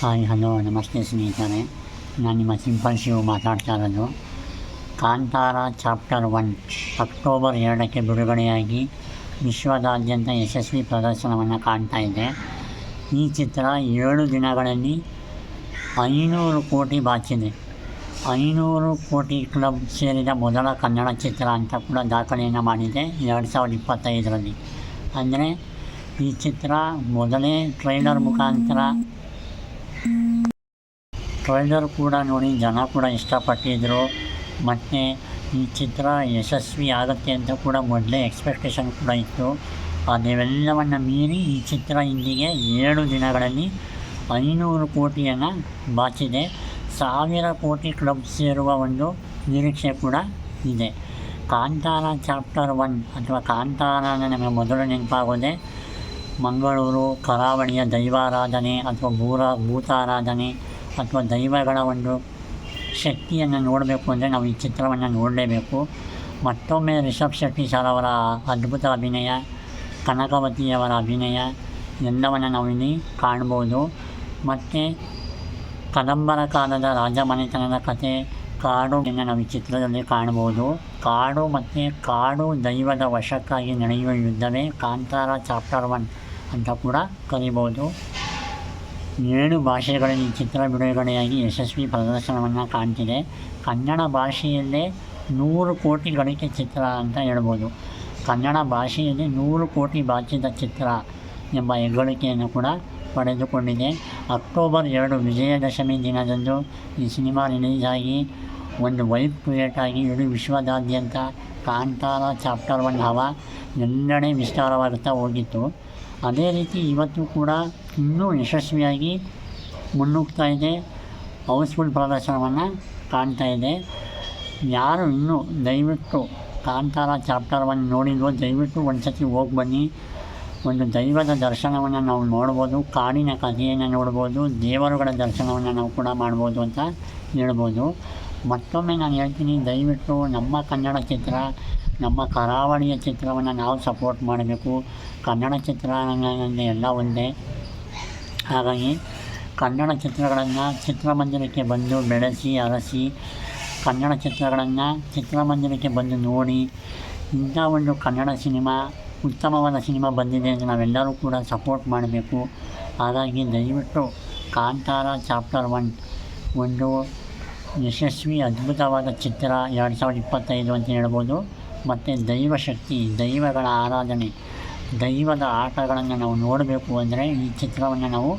Hi hello ನಮಸ್ತೆ ಸ್ನೇಹಿತರೆ. ನಾನು ನಿಮ್ಮ ಸಿಂಪಲ್ ಶಿವ್ ಮಾತಾಡ್ತಾ ಇರೋದು. ಕಾಂತಾರ ಚಾಪ್ಟರ್ ಒನ್, ಅಕ್ಟೋಬರ್ ಎರಡಕ್ಕೆ ಬಿಡುಗಡೆಯಾಗಿ ವಿಶ್ವದಾದ್ಯಂತ ಯಶಸ್ವಿ ಪ್ರದರ್ಶನವನ್ನು ಕಾಣ್ತಾ ಇದೆ ಈ ಚಿತ್ರ ಏಳು ದಿನಗಳಲ್ಲಿ ಐನೂರು ಕೋಟಿ ಬಾಚಿದೆ. ಐನೂರು ಕೋಟಿ ಕ್ಲಬ್ ಸೇರಿದ ಮೊದಲ ಕನ್ನಡ ಚಿತ್ರ ಅಂತ ಕೂಡ ದಾಖಲೆಯನ್ನು ಮಾಡಿದೆ ಎರಡು ಸಾವಿರದ ಇಪ್ಪತ್ತೈದರಲ್ಲಿ. ಅಂದರೆ ಈ ಚಿತ್ರ ಮೊದಲೇ ಟ್ರೈಲರ್ ಮುಖಾಂತರ ಟ್ರೈಲರ್ ಕೂಡ ನೋಡಿ ಜನ ಕೂಡ ಇಷ್ಟಪಟ್ಟಿದ್ದರು ಮತ್ತು ಈ ಚಿತ್ರ ಯಶಸ್ವಿ ಆಗುತ್ತೆ ಅಂತ ಕೂಡ ಮೊದಲೇ ಎಕ್ಸ್ಪೆಕ್ಟೇಷನ್ ಕೂಡ ಇತ್ತು. ಅದೆಲ್ಲವನ್ನು ಮೀರಿ ಈ ಚಿತ್ರ ಇಂದಿಗೆ ಏಳು ದಿನಗಳಲ್ಲಿ ಐನೂರು ಕೋಟಿಯನ್ನು ಬಾಚಿದೆ. ಸಾವಿರ ಕೋಟಿ ಕ್ಲಬ್ ಸೇರುವ ಒಂದು ನಿರೀಕ್ಷೆ ಕೂಡ ಇದೆ. ಕಾಂತಾರ ಚಾಪ್ಟರ್ ಒನ್ ಅಥವಾ ಕಾಂತಾರನ ನಮಗೆ ಮೊದಲು ನೆನಪಾಗೋದೆ ಮಂಗಳೂರು ಕರಾವಳಿಯ ದೈವಾರಾಧನೆ ಅಥವಾ ಭೂರ, ಭೂತಾರಾಧನೆ ಅಥವಾ ದೈವಗಳ ಒಂದು ಶಕ್ತಿಯನ್ನು ನೋಡಬೇಕು ಅಂದರೆ ನಾವು ಈ ಚಿತ್ರವನ್ನು ನೋಡಲೇಬೇಕು. ಮತ್ತೊಮ್ಮೆ ರಿಷಬ್ ಶೆಟ್ಟಿ ಸರ್ ಅವರ ಅದ್ಭುತ ಅಭಿನಯ, ಕನಕವತಿಯವರ ಅಭಿನಯ ಎಲ್ಲವನ್ನು ನಾವು ಇಲ್ಲಿ ಕಾಣ್ಬೋದು. ಮತ್ತು ಕದಂಬರ ಕಾಲದ ರಾಜಮನೆತನದ ಕತೆ ಕಾಡು ಎಂದು ನಾವು ಈ ಚಿತ್ರದಲ್ಲಿ ಕಾಣಬಹುದು. ಕಾಡು ಮತ್ತು ಕಾಡು ದೈವದ ವಶಕ್ಕಾಗಿ ನಡೆಯುವ ಯುದ್ಧವೇ ಕಾಂತಾರ ಚಾಪ್ಟರ್ ಒನ್ ಅಂತ ಕೂಡ ಕರಿಬೋದು ಏಳು ಭಾಷೆಗಳಲ್ಲಿ ಚಿತ್ರ ಬಿಡುಗಡೆಯಾಗಿ ಯಶಸ್ವಿ ಪ್ರದರ್ಶನವನ್ನು ಕಾಣ್ತಿದೆ. ಕನ್ನಡ ಭಾಷೆಯಲ್ಲೇ ನೂರು ಕೋಟಿ ಗಳಿಕೆ ಚಿತ್ರ ಅಂತ ಹೇಳ್ಬೋದು. ಕನ್ನಡ ಭಾಷೆಯಲ್ಲಿ ನೂರು ಕೋಟಿ ಬಾಚಿದ ಚಿತ್ರ ಎಂಬ ಹೆಗ್ಗಳಿಕೆಯನ್ನು ಕೂಡ ಪಡೆದುಕೊಂಡಿದೆ. ಅಕ್ಟೋಬರ್ ಎರಡು ವಿಜಯದಶಮಿ ದಿನದಂದು ಈ ಸಿನಿಮಾ ರಿಲೀಸ್ ಆಗಿ ಒಂದು ವೈಬ್ ಕ್ರಿಯೇಟ್ ಆಗಿ ಇಡೀ ವಿಶ್ವದಾದ್ಯಂತ ಕಾಂತಾರ ಚಾಪ್ಟರ್ ಒನ್ ಹವ ಎಲ್ಲೆಡೆ ವಿಸ್ತಾರವಾಗುತ್ತಾ ಹೋಗಿತ್ತು. ಅದೇ ರೀತಿ ಇವತ್ತು ಕೂಡ ಇನ್ನೂ ಯಶಸ್ವಿಯಾಗಿ ಮುನ್ನುಗ್ತಾ ಇದೆ. ಹೌಸ್ಫುಲ್ ಪ್ರದರ್ಶನವನ್ನು ಕಾಣ್ತಾ ಇದೆ. ಯಾರು ಇನ್ನೂ ದಯವಿಟ್ಟು ಕಾಂತಾರ ಚಾಪ್ಟರ್ ಒನ್ ನೋಡಿದ್ರು ದಯವಿಟ್ಟು ಒಂದು ಸತಿ ಹೋಗಿ ಬನ್ನಿ. ಒಂದು ದೈವದ ದರ್ಶನವನ್ನು ನಾವು ನೋಡ್ಬೋದು, ಕಾಡಿನ ಕಥೆಯನ್ನು ನೋಡ್ಬೋದು, ದೇವರುಗಳ ದರ್ಶನವನ್ನು ನಾವು ಕೂಡ ಮಾಡ್ಬೋದು ಅಂತ ಹೇಳ್ಬೋದು. ಮತ್ತೊಮ್ಮೆ ನಾನು ಹೇಳ್ತೀನಿ, ದಯವಿಟ್ಟು ನಮ್ಮ ಕನ್ನಡ ಚಿತ್ರ, ನಮ್ಮ ಕರಾವಳಿಯ ಚಿತ್ರವನ್ನು ನಾವು ಸಪೋರ್ಟ್ ಮಾಡಬೇಕು. ಕನ್ನಡ ಚಿತ್ರ ನನ್ನ ಎಲ್ಲ ಒಂದೇ. ಹಾಗಾಗಿ ಕನ್ನಡ ಚಿತ್ರಗಳನ್ನು ಚಿತ್ರಮಂದಿರಕ್ಕೆ ಬಂದು ಬೆಳೆಸಿ, ಅರಸಿ, ಕನ್ನಡ ಚಿತ್ರಗಳನ್ನು ಚಿತ್ರಮಂದಿರಕ್ಕೆ ಬಂದು ನೋಡಿ. ಇಂಥ ಒಂದು ಕನ್ನಡ ಸಿನಿಮಾ ಉತ್ತಮವಾದ ಸಿನಿಮಾ ಬಂದಿದೆ ಅಂತ ನಾವೆಲ್ಲರೂ ಕೂಡ ಸಪೋರ್ಟ್ ಮಾಡಬೇಕು. ಹಾಗಾಗಿ ದಯವಿಟ್ಟು ಕಾಂತಾರ ಚಾಪ್ಟರ್ ಒನ್ ಒಂದು ಯಶಸ್ವಿ, ಅದ್ಭುತವಾದ ಚಿತ್ರ ಎರಡು ಸಾವಿರದ ಇಪ್ಪತ್ತೈದು ಅಂತ ಹೇಳ್ಬೋದು. ಮತ್ತು ದೈವಶಕ್ತಿ ದೈವಗಳ ಆರಾಧನೆ, ದೈವದ ಆಟಗಳನ್ನು ನಾವು ನೋಡಬೇಕು ಅಂದರೆ ಈ ಚಿತ್ರವನ್ನು ನಾವು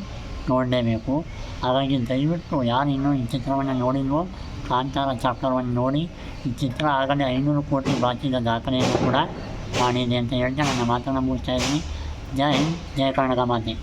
ನೋಡಲೇಬೇಕು. ಹಾಗಾಗಿ ದಯವಿಟ್ಟು ಯಾರು ಇನ್ನೂ ಈ ಚಿತ್ರವನ್ನು ನೋಡಿಲ್ವೋ, ಕಾಂತಾರ ಚಾಪ್ಟರ್ ಒನ್ ನೋಡಿ. ಈ ಚಿತ್ರ ಆಗಲೇ ಐನೂರು ಕೋಟಿ ಬಾಚಿದ ದಾಖಲೆಯನ್ನು ಕೂಡ ಮಾಡಿದೆ ಅಂತ ಹೇಳ್ತಾ ನನ್ನ ಮಾತನ್ನು ಮುಗಿಸ್ತಾ ಇದ್ದೀನಿ. ಜೈ ಹಿಂದ್ ಜೈ ಕನ್ನಡ ಮಾತೆ.